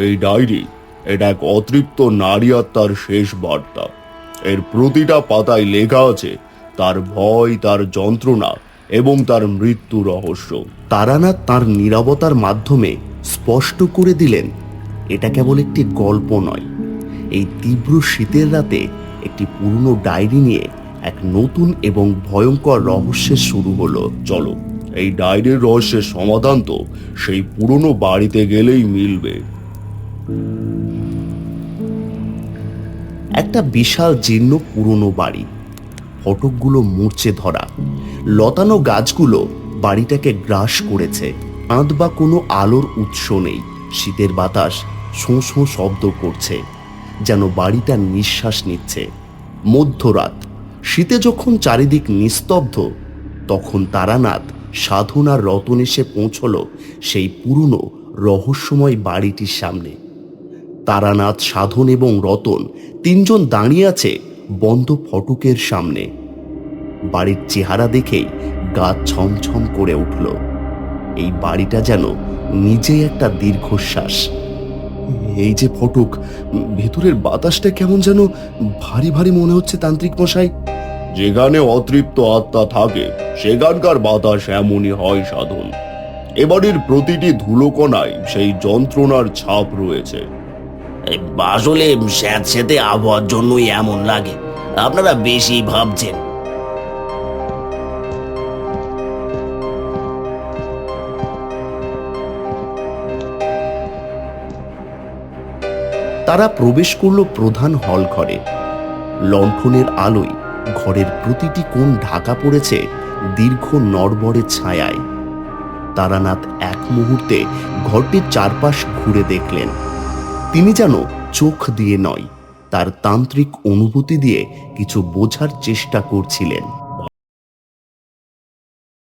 এই ডায়েরি, এটা এক অতৃপ্ত নারী আত্মার শেষ বার্তা। এর প্রতিটা পাতায় লেখা আছে, তার ভয়, তার যন্ত্রণা এবং তার মৃত্যু রহস্য। তারানাথ তার নীরবতার মাধ্যমে স্পষ্ট করে দিলেন, এটা কেবল একটি গল্প নয়। এই তীব্র শীতের রাতে একটি পুরনো ডায়েরি নিয়ে এক নতুন এবং ভয়ঙ্কর রহস্যের শুরু হলো। চলো, এই ডায়েরির রহস্যের সমাধান তো সেই পুরনো বাড়িতে গেলেই মিলবে। একটা বিশাল জীর্ণ পুরনো বাড়ি। ফটকগুলো মূর্ছে ধরা। লতানো গাছগুলো বাড়িটাকে গ্রাস করেছে। আঁত বা কোনো আলোর উৎস নেই। শীতের বাতাস শোঁ শোঁ শব্দ করছে, যেন বাড়িটা নিঃশ্বাস নিচ্ছে। মধ্যরাত, শীতে যখন চারিদিক নিস্তব্ধ, তখন তারানাথ সাধন আর রতন এসে পৌঁছল সেই পুরনো রহস্যময় বাড়িটির সামনে। তারানাথ, সাধন এবং রতন তিনজন দাঁড়িয়ে আছে বন্ধ ফটকের সামনে। বাড়ির চেহারা দেখেই গা ছমছম করে উঠল। এই বাড়িটা যেন নিজেই একটা দীর্ঘশ্বাস। এই যে ফটক, ভেতরের বাতাসটা কেমন যেন ভারী ভারী মনে হচ্ছে তান্ত্রিক মশাই। যেখানে অতৃপ্ত আত্মা থাকে, সেখানকার বাতাস এমনই হয় সাধন। এবাড়ির প্রতিটি ধুলোকণায় সেই যন্ত্রণার ছাপ রয়েছে। আসলে স্যাঁতস্যাঁতে আবহাওয়ার জন্যই এমন লাগে। আপনারা বেশি ভাবছেন। তারা প্রবেশ করল প্রধান হল ঘরে। লণ্ঠনের আলোয় ঘরের প্রতিটি কোণ ঢাকা পড়েছে দীর্ঘ নড়বড়ে ছায়ায়। তারানাথ এক মুহূর্তে ঘরটির চারপাশ ঘুরে দেখলেন। তিনি যেন চোখ দিয়ে নয় তার তান্ত্রিক অনুভূতি দিয়ে কিছু বোঝার চেষ্টা করছিলেন।